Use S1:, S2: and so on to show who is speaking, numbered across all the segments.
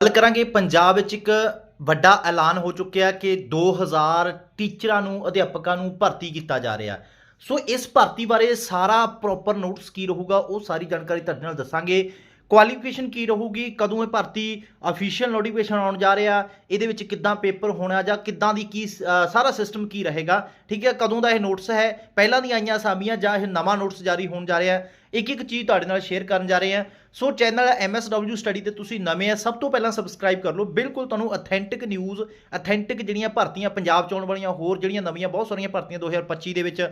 S1: ਗੱਲ ਕਰਾਂਗੇ, ਪੰਜਾਬ ਵਿੱਚ ਇੱਕ ਵੱਡਾ ਐਲਾਨ ਹੋ ਚੁੱਕਿਆ ਕਿ 2000 ਟੀਚਰਾਂ ਨੂੰ, ਅਧਿਆਪਕਾਂ ਨੂੰ ਭਰਤੀ ਕੀਤਾ ਜਾ ਰਿਹਾ ਸੋ ਇਸ ਭਰਤੀ ਬਾਰੇ ਸਾਰਾ ਪ੍ਰੋਪਰ ਨੋਟਿਸ ਕੀ ਰਹੂਗਾ, ਉਹ ਸਾਰੀ ਜਾਣਕਾਰੀ ਤੁਹਾਡੇ ਨਾਲ ਦੱਸਾਂਗੇ। ਕੁਆਲੀਫਿਕੇਸ਼ਨ ਕੀ ਰਹੂਗੀ? ਕਦੋਂ ਇਹ ਭਰਤੀ ਅਫੀਸ਼ੀਅਲ ਨੋਟੀਫਿਕੇਸ਼ਨ ਆਉਣ ਜਾ ਰਿਹਾ? ਇਹਦੇ ਵਿੱਚ ਕਿੱਦਾਂ ਪੇਪਰ ਹੋਣਾ ਜਾਂ ਕਿੱਦਾਂ ਦੀ ਕੀ ਸਾਰਾ ਸਿਸਟਮ ਕੀ ਰਹੇਗਾ? ਠੀਕ ਹੈ, ਕਦੋਂ ਦਾ ਇਹ ਨੋਟਿਸ ਹੈ? ਪਹਿਲਾਂ ਦੀਆਂ ਆਈਆਂ ਅਸਾਮੀਆਂ ਜਾਂ ਇਹ ਨਵਾਂ ਨੋਟਿਸ ਜਾਰੀ ਹੋਣ ਜਾ ਰਿਹਾ ਇੱਕ ਇੱਕ ਚੀਜ਼ ਤੁਹਾਡੇ ਨਾਲ ਸ਼ੇਅਰ ਕਰਨ ਜਾ ਰਹੇ ਹਾਂ। ਸੋ ਚੈਨਲ MSW ਸਟੱਡੀ ਤੇ ਤੁਸੀਂ ਨਵੇਂ ਆ, ਸਭ ਤੋਂ ਪਹਿਲਾਂ ਸਬਸਕ੍ਰਾਈਬ ਕਰ ਲਓ। ਬਿਲਕੁਲ ਤੁਹਾਨੂੰ ਅਥੈਂਟਿਕ ਨਿਊਜ਼ ਅਥੈਂਟਿਕ ਜਿਹੜੀਆਂ ਭਰਤੀਆਂ ਪੰਜਾਬ ਚ ਆਉਣ ਵਾਲੀਆਂ, ਹੋਰ ਜਿਹੜੀਆਂ ਨਵੀਆਂ, ਬਹੁਤ ਸਾਰੀਆਂ ਭਰਤੀਆਂ 2025 ਦੇ ਵਿੱਚ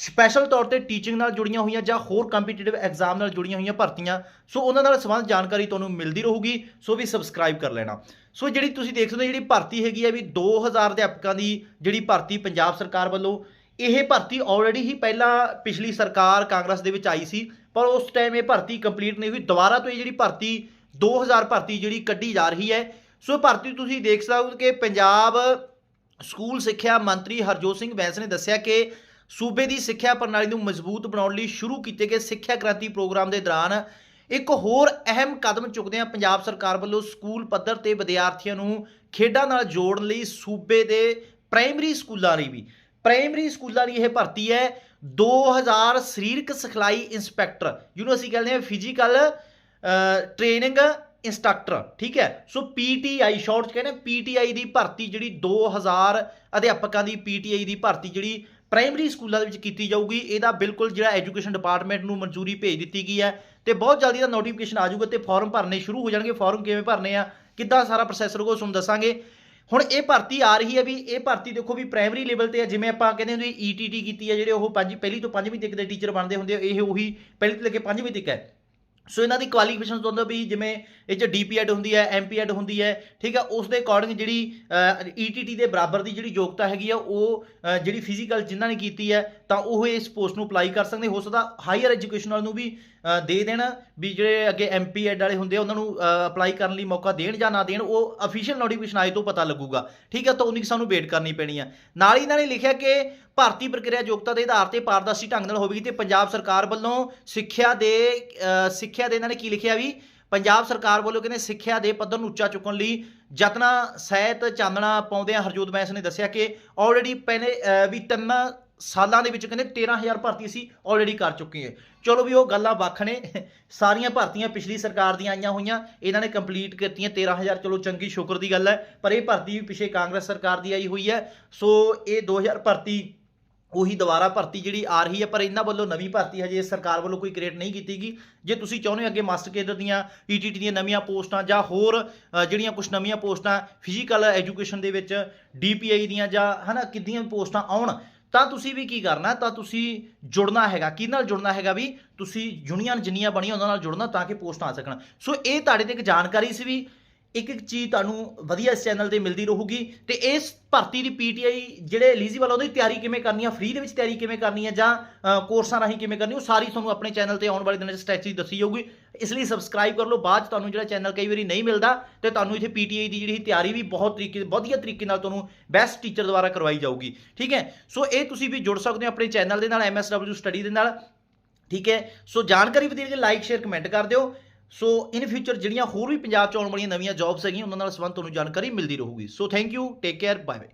S1: ਸਪੈਸ਼ਲ ਤੌਰ ਤੇ ਟੀਚਿੰਗ ਨਾਲ ਜੁੜੀਆਂ ਹੋਈਆਂ ਜਾਂ ਹੋਰ ਕੰਪੀਟੀਟਿਵ ਐਗਜ਼ਾਮ ਨਾਲ ਜੁੜੀਆਂ ਹੋਈਆਂ ਭਰਤੀਆਂ, ਸੋ ਉਹਨਾਂ ਨਾਲ ਸੰਬੰਧ ਜਾਣਕਾਰੀ ਤੁਹਾਨੂੰ ਮਿਲਦੀ ਰਹੂਗੀ, ਸੋ ਵੀ ਸਬਸਕ੍ਰਾਈਬ ਕਰ ਲੈਣਾ। ਸੋ ਜਿਹੜੀ ਤੁਸੀਂ ਦੇਖ ਸਕਦੇ ਹੋ, ਜਿਹੜੀ ਭਰਤੀ ਹੈਗੀ ਹੈ ਵੀ 2000 ਅਧਿਆਪਕਾਂ ਦੀ ਜਿਹੜੀ ਭਰਤੀ ਪੰਜਾਬ ਸਰਕਾਰ ਵੱਲੋਂ, ਇਹ ਭਰਤੀ ਆਲਰੇਡੀ ਹੀ ਪਹਿਲਾਂ ਪਿਛਲੀ ਸਰਕਾਰ ਕਾਂਗਰਸ ਦੇ ਵਿੱਚ ਆਈ ਸੀ, ਪਰ ਉਸ ਟਾਈਮ ਇਹ ਭਰਤੀ ਕੰਪਲੀਟ ਨਹੀਂ ਹੋਈ। ਦੁਬਾਰਾ ਤੋਂ ਇਹ ਜਿਹੜੀ ਭਰਤੀ 2000 ਭਰਤੀ ਜਿਹੜੀ ਕੱਢੀ ਜਾ ਰਹੀ ਹੈ, ਸੋ ਭਰਤੀ ਤੁਸੀਂ ਦੇਖ ਸਕਦੇ ਹੋ ਕਿ ਪੰਜਾਬ ਸਕੂਲ ਸਿੱਖਿਆ ਮੰਤਰੀ ਹਰਜੋਤ ਸਿੰਘ ਬੈਂਸ ਨੇ ਦੱਸਿਆ ਕਿ ਸੂਬੇ ਦੀ ਸਿੱਖਿਆ ਪ੍ਰਣਾਲੀ ਨੂੰ ਮਜ਼ਬੂਤ ਬਣਾਉਣ ਲਈ ਸ਼ੁਰੂ ਕੀਤੇ ਗਏ ਸਿੱਖਿਆ ਕ੍ਰਾਂਤੀ ਪ੍ਰੋਗਰਾਮ ਦੇ ਦੌਰਾਨ ਇੱਕ ਹੋਰ ਅਹਿਮ ਕਦਮ ਚੁੱਕਦੇ ਚੁੱਕਦਿਆਂ ਪੰਜਾਬ ਸਰਕਾਰ ਵੱਲੋਂ ਸਕੂਲ ਪੱਧਰ ਤੇ ਵਿਦਿਆਰਥੀਆਂ ਨੂੰ ਖੇਡਾਂ ਨਾਲ ਜੋੜਨ ਲਈ ਸੂਬੇ ਦੇ ਪ੍ਰਾਇਮਰੀ ਸਕੂਲਾਂ ਲਈ ਵੀ। ਪ੍ਰਾਇਮਰੀ ਸਕੂਲਾਂ ਲਈ ਇਹ ਭਰਤੀ ਹੈ 2000 ਸਰੀਰਕ ਸਿਖਲਾਈ ਇੰਸਪੈਕਟਰ, ਜਿਹਨੂੰ ਅਸੀਂ ਕਹਿੰਦੇ ਹਾਂ ਫਿਜ਼ੀਕਲ ਟ੍ਰੇਨਿੰਗ ਇੰਸਟ੍ਰਕਟਰ ਠੀਕ ਹੈ? ਸੋ ਪੀਟੀਆਈ ਸ਼ਾਰਟ ਚ ਕਹਿੰਦੇ ਪੀਟੀਆਈ ਦੀ ਭਰਤੀ ਜਿਹੜੀ 2000 ਅਧਿਆਪਕਾਂ ਦੀ ਪੀਟੀਆਈ ਦੀ ਭਰਤੀ ਜਿਹੜੀ ਪ੍ਰਾਇਮਰੀ ਸਕੂਲਾਂ ਦੇ ਵਿੱਚ ਕੀਤੀ ਜਾਊਗੀ। ਇਹਦਾ ਬਿਲਕੁਲ ਜਿਹੜਾ ਐਜੂਕੇਸ਼ਨ ਡਿਪਾਰਟਮੈਂਟ ਨੂੰ ਮਨਜ਼ੂਰੀ ਭੇਜ ਦਿੱਤੀ ਗਈ ਹੈ ਤੇ ਬਹੁਤ ਜਲਦੀ ਦਾ ਨੋਟੀਫਿਕੇਸ਼ਨ ਆ ਜਾਊਗਾ ਤੇ ਫਾਰਮ ਭਰਨੇ ਸ਼ੁਰੂ ਹੋ ਜਾਣਗੇ। ਫਾਰਮ ਕਿਵੇਂ ਭਰਨੇ ਆ, ਕਿੱਦਾਂ ਸਾਰਾ ਪ੍ਰੋਸੈਸ ਰਹੂਗਾ ਤੁਹਾਨੂੰ ਦੱਸਾਂਗੇ। ਹੁਣ ਇਹ ਭਰਤੀ ਆ ਰਹੀ ਹੈ ਵੀ ਇਹ ਭਰਤੀ ਦੇਖੋ ਵੀ ਪ੍ਰਾਇਮਰੀ ਲੈਵਲ ਤੇ ਹੈ ਜਿਵੇਂ ਆਪਾਂ ਕਹਿੰਦੇ ਹੁੰਦੇ ਈਟੀਟੀ ਕੀਤੀ ਹੈ, ਜਿਹੜੇ ਉਹ ਪੰਜ, ਪਹਿਲੀ ਤੋਂ ਪੰਜਵੀਂ ਤੱਕ ਦੇ ਟੀਚਰ ਬਣਦੇ ਹੁੰਦੇ ਆ, ਇਹ ਉਹੀ ਪਹਿਲੀ ਤੋਂ ਲੈ ਕੇ ਪੰਜਵੀਂ ਤੱਕ ਹੈ। ਸੋ ਇਹਨਾਂ ਦੀ ਕੁਆਲੀਫਿਕੇਸ਼ਨ ਤੋਂ ਵੀ ਜਿਵੇਂ ਇਹ ਚ ਡੀਪੀਐਡ ਹੁੰਦੀ ਹੈ ਐਮਪੀਐਡ ਹੁੰਦੀ ਹੈ, ਠੀਕ ਹੈ ਉਸ ਦੇ ਅਕੋਰਡਿੰਗ ਜਿਹੜੀ ਈਟੀਟੀ ਦੇ ਬਰਾਬਰ ਦੀ ਜਿਹੜੀ ਯੋਗਤਾ ਹੈਗੀ ਆ, ਉਹ ਜਿਹੜੀ ਫਿਜ਼ੀਕਲ ਜਿਨ੍ਹਾਂ ਨੇ ਕੀਤੀ ਹੈ, ਤਾਂ ਉਹ ਇਸ ਪੋਸਟ ਨੂੰ ਅਪਲਾਈ ਕਰ ਸਕਦੇ ਹੋ ਸਕਦਾ ਹਾਇਰ ਐਜੂਕੇਸ਼ਨ ਵਾਲ ਨੂੰ ਵੀ ਦੇ ਦੇਣ, ਵੀ ਜਿਹੜੇ ਅੱਗੇ ਐਮਪੀਐਡ ਵਾਲੇ ਹੁੰਦੇ ਆ, ਉਹਨਾਂ ਨੂੰ ਅਪਲਾਈ ਕਰਨ ਲਈ ਮੌਕਾ ਦੇਣ ਜਾਂ ਨਾ ਦੇਣ, ਉਹ ਅਫੀਸ਼ੀਅਲ ਨੋਟੀਫਿਕੇਸ਼ਨ ਆਏ ਤੋਂ ਪਤਾ ਲੱਗੂਗਾ। ਠੀਕ ਹੈ, ਤਾਂ ਉਨੀ ਕੁ ਸਾਨੂੰ ਵੇਟ ਕਰਨੀ ਪੈਣੀ ਆ। ਨਾਲ ਹੀ ਇਹਨਾਂ ਨੇ ਲਿਖਿਆ ਕਿ ਭਰਤੀ ਪ੍ਰਕਿਰਿਆ ਯੋਗਤਾ ਦੇ ਆਧਾਰ ਤੇ ਪਾਰਦਰਸ਼ੀ ਢੰਗ ਨਾਲ ਹੋਵੇਗੀ ਤੇ ਪੰਜਾਬ ਸਰਕਾਰ ਵੱਲੋਂ ਸਿੱਖਿਆ ਦੇ ਸਿੱਖਿਆ ਦੇ ਇਹਨਾਂ ਨੇ ਕੀ ਲਿਖਿਆ ਵੀ? ਪੰਜਾਬ ਸਰਕਾਰ ਵੱਲੋਂ ਕਹਿੰਦੇ ਸਿੱਖਿਆ ਦੇ ਪੱਧਰ ਨੂੰ ਉੱਚਾ ਚੁੱਕਣ ਲਈ ਯਤਨਾ ਸਹਿਤ ਚਾਨਣਾ ਪਾਉਂਦਿਆਂ ਹਰਜੋਤ ਬੈਂਸ ਨੇ ਦੱਸਿਆ ਕਿ ਆਲਰੇਡੀ ਪਹਿਲੇ ਵੀ ਤਿੰਨ ਸਾਲਾਂ ਦੇ ਵਿੱਚ ਕਹਿੰਦੇ 13000 ਭਰਤੀ ਅਸੀਂ ਆਲਰੇਡੀ ਕਰ ਚੁੱਕੇ ਹਾਂ। ਚਲੋ ਵੀ ਉਹ ਗੱਲਾਂ ਵੱਖ ਨੇ। ਸਾਰੀਆਂ ਭਰਤੀਆਂ ਪਿਛਲੀ ਸਰਕਾਰ ਦੀਆਂ ਆਈਆਂ ਹੋਈਆਂ, ਇਹਨਾਂ ਨੇ ਕੰਪਲੀਟ ਕੀਤੀਆਂ 13000 ਚਲੋ ਚੰਗੀ ਸ਼ੁਕਰ ਦੀ ਗੱਲ ਹੈ, ਪਰ ਇਹ ਭਰਤੀ ਵੀ ਪਿਛੇ ਕਾਂਗਰਸ ਸਰਕਾਰ ਦੀ ਆਈ ਹੋਈ ਹੈ। ਸੋ ਇਹ 2000 ਭਰਤੀ ਉਹੀ ਦੁਬਾਰਾ ਭਰਤੀ ਜਿਹੜੀ ਆ ਰਹੀ ਹੈ, ਪਰ ਇਹਨਾਂ ਵੱਲੋਂ ਨਵੀਂ ਭਰਤੀ ਹਜੇ ਸਰਕਾਰ ਵੱਲੋਂ ਕੋਈ ਕ੍ਰੀਏਟ ਨਹੀਂ ਕੀਤੀ ਗਈ। ਜੇ ਤੁਸੀਂ ਚਾਹੁੰਦੇ ਹੋ ਅੱਗੇ ਮਾਸਟਰ ਕੇਡਰ ਦੀਆਂ ਈਟੀਟੀ ਦੀਆਂ ਨਵੀਆਂ ਪੋਸਟਾਂ ਜਾਂ ਹੋਰ ਜਿਹੜੀਆਂ ਕੁਝ ਨਵੀਆਂ ਪੋਸਟਾਂ ਫਿਜ਼ੀਕਲ ਐਜੂਕੇਸ਼ਨ ਦੇ ਵਿੱਚ ਡੀਪੀਆਈ ਦੀਆਂ ਜਾਂ, ਹਨਾ ਕਿੱਦੀਆਂ ਪੋਸਟਾਂ ਆਉਣ, ਤਾਂ ਤੁਸੀਂ ਵੀ ਕੀ ਕਰਨਾ, ਤਾਂ ਤੁਸੀਂ ਜੁੜਨਾ ਹੈਗਾ। ਕੀ ਨਾਲ ਜੁੜਨਾ ਹੈਗਾ ਵੀ ਤੁਸੀਂ ਯੂਨੀਅਨ ਜਿੰਨੀਆਂ ਬਣੀਆਂ, ਉਹਨਾਂ ਨਾਲ ਜੁੜਨਾ ਤਾਂ ਕਿ ਪੋਸਟਾਂ ਆ ਸਕਣ। ਸੋ ਇਹ ਤੁਹਾਡੇ ਤੇ ਇੱਕ ਜਾਣਕਾਰੀ ਸੀ ਵੀ ਇੱਕ ਇੱਕ ਚੀਜ਼ ਤੁਹਾਨੂੰ ਵਧੀਆ ਇਸ ਚੈਨਲ ਤੇ ਮਿਲਦੀ ਰਹੂਗੀ ਤੇ ਇਸ ਭਰਤੀ ਦੀ ਪੀਟੀਆਈ ਜਿਹੜੇ ਐਲੀਜੀਬਲ ਉਹਦੀ ਤਿਆਰੀ ਕਿਵੇਂ ਕਰਨੀ ਆ? ਫ੍ਰੀ ਦੇ ਵਿੱਚ ਤਿਆਰੀ ਕਿਵੇਂ ਕਰਨੀ ਆ? ਜਾਂ ਕੋਰਸਾਂ ਰਾਹੀਂ ਕਿਵੇਂ ਕਰਨੀ ਉਹ ਸਾਰੀ ਤੁਹਾਨੂੰ ਆਪਣੇ ਚੈਨਲ ਤੇ ਆਉਣ ਵਾਲੇ ਦਿਨਾਂ 'ਚ ਸਟ੍ਰੈਟਜੀ ਦੱਸੀ ਜਾਊਗੀ। ਇਸ ਲਈ ਸਬਸਕ੍ਰਾਈਬ ਕਰ ਲਓ। ਬਾਅਦ 'ਚ ਤੁਹਾਨੂੰ ਜਿਹੜਾ ਚੈਨਲ ਕਈ ਵਾਰੀ ਨਹੀਂ ਮਿਲਦਾ, ਤੇ ਤੁਹਾਨੂੰ ਇੱਥੇ ਪੀਟੀਆਈ ਦੀ ਜਿਹੜੀ ਤਿਆਰੀ ਵੀ ਬਹੁਤ ਤਰੀਕੇ, ਵਧੀਆ ਤਰੀਕੇ ਨਾਲ ਤੁਹਾਨੂੰ ਬੈਸਟ ਟੀਚਰ ਦੁਆਰਾ ਕਰਵਾਈ ਜਾਊਗੀ। ਠੀਕ ਹੈ? ਸੋ ਇਹ ਤੁਸੀਂ ਵੀ ਜੁੜ ਸਕਦੇ ਹੋ ਆਪਣੇ ਚੈਨਲ ਦੇ ਨਾਲ MSW ਸਟੱਡੀ ਦੇ ਨਾਲ। ਠੀਕ ਹੈ? ਸੋ ਜਾਣਕਾਰੀ ਵਧੀਆ ਲਾਈਕ ਸ਼ੇਅਰ ਕਮੈਂਟ ਕਰ ਦਿਓ। ਸੋ ਇਨ ਫਿਊਚਰ ਜਿਹੜੀਆਂ ਹੋਰ ਵੀ ਪੰਜਾਬ ਚ ਆਉਣ ਵਾਲੀਆਂ ਨਵੀਆਂ ਜੌਬਸ ਹੈਗੀਆਂ, ਉਹਨਾਂ ਨਾਲ ਸੰਬੰਧ ਤੁਹਾਨੂੰ ਜਾਣਕਾਰੀ ਮਿਲਦੀ ਰਹੂਗੀ। So thank you take care bye bye